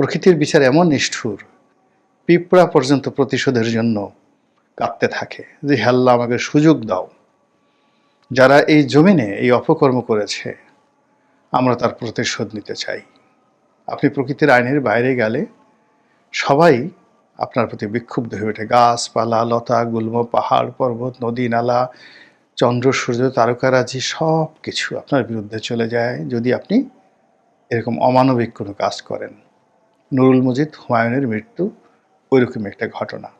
প্রকৃতির বিচার এমন নিষ্ঠুর, পিঁপড়া পর্যন্ত প্রতিশোধের জন্য কাঁদতে থাকে যে হাল্লা আমাকে সুযোগ দাও। যারা এই জমিনে এই অপকর্ম করেছে, আমরা তার প্রতিশোধ নিতে চাই। আপনি প্রকৃতির আইনের বাইরে গেলে সবাই আপনার প্রতি বিক্ষুব্ধ হয়ে ওঠে। গাছপালা, লতা, গুল্ম, পাহাড়, পর্বত, নদী, নালা, চন্দ্র, সূর্য, তারকারাজি সব কিছু আপনার বিরুদ্ধে চলে যায়। যদি আপনি এরকম অমানবিক কোনো কাজ করেন নুরুল মজিদ হুমায়ুনের মৃত্যু ওইরকম একটা ঘটনা।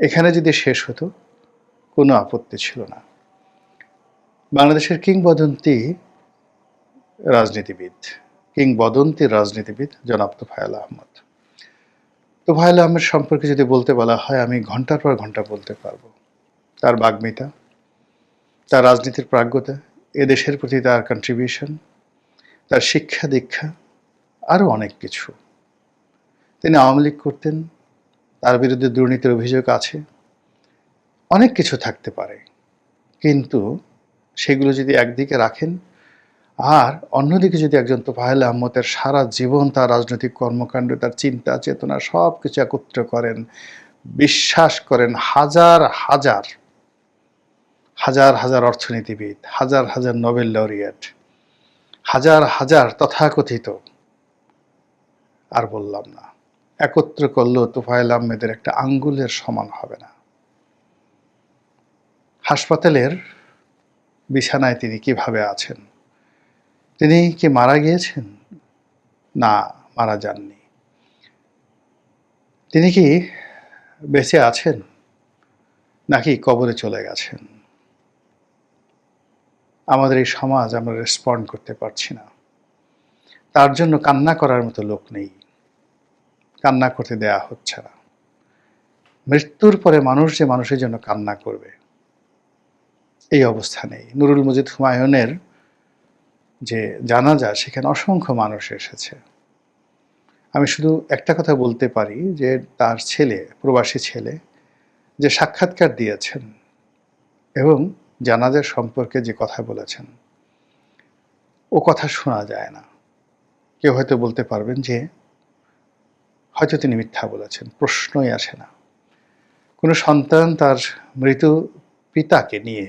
এখানে যদি শেষ হতো, কোনো আপত্তি ছিল না। বাংলাদেশের কিংবদন্তি রাজনীতিবিদ কিংবদন্তি রাজনীতিবিদ জনাব তোফায়েল আহমদ। তোফায়েল আহমেদ সম্পর্কে যদি বলতে বলা হয়, আমি ঘণ্টার পর ঘণ্টা বলতে পারব। তার বাগ্মিতা, তার রাজনীতির প্রাজ্ঞতা, এদেশের প্রতি তার কন্ট্রিবিউশন তার শিক্ষা দীক্ষা আরও অনেক কিছু। তিনি আওয়ামী লীগ করতেন, তার বিরুদ্ধে দুর্নীতির অভিযোগ আছে, অনেক কিছু থাকতে পারে। কিন্তু সেগুলো যদি একদিকে রাখেন, আর অন্যদিকে যদি একজন তোফাহেল আহমদের সারা জীবন তার রাজনৈতিক কর্মকাণ্ড, তার চিন্তা, চেতনা সব কিছু একত্র করেন, বিশ্বাস করেন, হাজার হাজার হাজার হাজার অর্থনীতিবিদ, হাজার হাজার নোবেল লরিয়েট, হাজার হাজার তথাকথিত আর বললাম না। একত্র করলেও তোফায়েল আহমেদের একটা আঙ্গুলের সমান হবে না। হাসপাতালের বিছানায় তিনি কীভাবে আছেন? তিনি কি মারা গিয়েছেন? না, মারা যাননি। তিনি কি বেঁচে আছেন? নাকি কবরে চলে গেছেন? আমাদের এই সমাজ আমরা রেসপন্ড করতে পারছি না। তার জন্য কান্না করার মতো লোক নেই। কান্না করতে দেয়া হচ্ছে না। মৃত্যুর পরে মানুষ যে মানুষের জন্য কান্না করবে, এই অবস্থা নেই। নুরুল মজিদ হুমায়ুনের যে জানাজা, সেখানে অসংখ্য মানুষ এসেছে। আমি শুধু একটা কথা বলতে পারি যে, তার ছেলে, প্রবাসী ছেলে, যে সাক্ষাৎকার দিয়েছেন এবং জানাজার সম্পর্কে যে কথা বলেছেন, ও কথা শোনা যায় না। কেউ হয়তো বলতে পারবেন যে হয়তো তিনি মিথ্যা বলেছেন, প্রশ্নই আসে না। কোনো সন্তান তার মৃত পিতাকে নিয়ে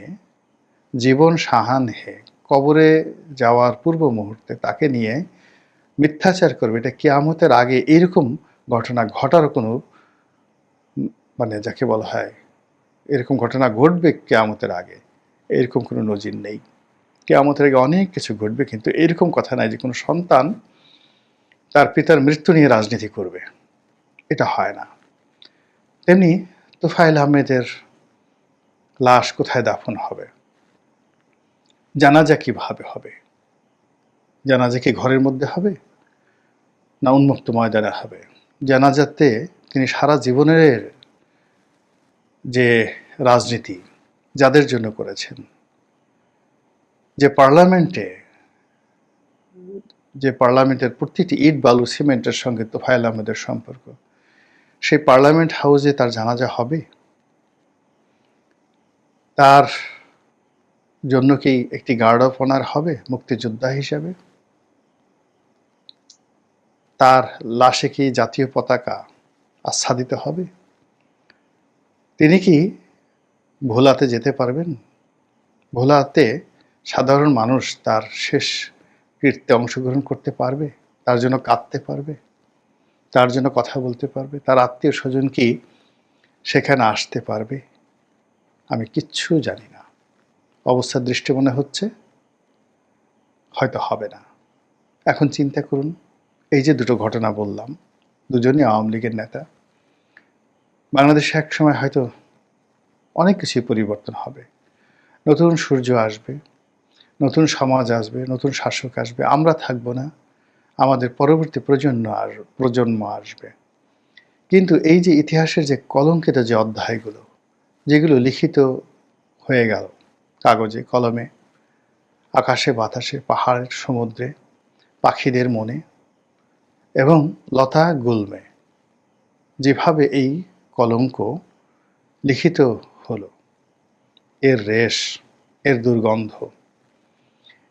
জীবন সাহান্হে কবরে যাওয়ার পূর্ব মুহূর্তে তাকে নিয়ে মিথ্যাচার করবে। এটা কেয়ামতের আগে এরকম ঘটনা ঘটার কোনো মানে যাকে বলা হয়, এরকম ঘটনা ঘটবে কেয়ামতের আগে, এরকম কোনো নজির নেই। কেয়ামতের আগে অনেক কিছু ঘটবে, কিন্তু এরকম কথা নাই যে কোনো সন্তান তার পিতার মৃত্যু নিয়ে রাজনীতি করবে। এটা হয় না। তেমনি তোফাইল আহমেদের লাশ কোথায় দাফন হবে? জানাজা কীভাবে হবে? জানাজা কি ঘরের মধ্যে হবে? না উন্মুক্ত ময়দানে হবে? জানাজাতে তিনি সারা জীবনের যে রাজনীতি যাদের জন্য করেছেন, যে পার্লামেন্টে, যে পার্লামেন্টের প্রতিটি ইট বালু সিমেন্টের সঙ্গে তোফায়েল আহমেদের সম্পর্ক সেই পার্লামেন্ট হাউসে তার জানাজা হবে? তার জন্য কি একটি গার্ড অফ অনার হবে মুক্তিযোদ্ধা হিসাবে? তার লাশে কি জাতীয় পতাকা আচ্ছাদিত হবে? তিনি কি ভোলাতে যেতে পারবেন? ভোলাতে সাধারণ মানুষ তার শেষ কীর্তে অংশগ্রহণ করতে পারবে? তার জন্য কাঁদতে পারবে? তার জন্য কথা বলতে পারবে, তার আত্মীয় স্বজন কি সেখানে আসতে পারবে, আমি কিচ্ছু জানি না। অবস্থার দৃষ্টি মনে হচ্ছে, হয়তো হবে না। এখন চিন্তা করুন, এই যে দুটো ঘটনা বললাম, দুজনই আওয়ামী লীগের নেতা, বাংলাদেশে এক সময় হয়তো অনেক কিছুই পরিবর্তন হবে। নতুন সূর্য আসবে, নতুন সমাজ আসবে, নতুন শাসক আসবে, আমরা থাকব না। আমাদের পরবর্তী প্রজন্ম আর প্রজন্ম আসবে। কিন্তু এই যে ইতিহাসের যে কলঙ্কিত যে অধ্যায়গুলো, যেগুলো লিখিত হয়ে গেল, কাগজে, কলমে, আকাশে, বাতাসে পাহাড়ের সমুদ্রে, পাখিদের মনে এবং লতা গুলমে, যেভাবে এই কলঙ্ক লিখিত হলো, এর রেশ, এর দুর্গন্ধ,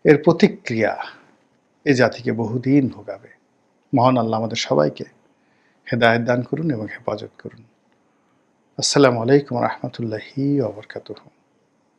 এর প্রতিক্রিয়া এ জাতিকে বহুদিন ভোগাবে। মহান আল্লাহ আমাদের সবাইকে হেদায়ত দান করুন এবং হেফাজত করুন। আসসালামু আলাইকুম রহমতুল্লাহি ওবরকাতুহ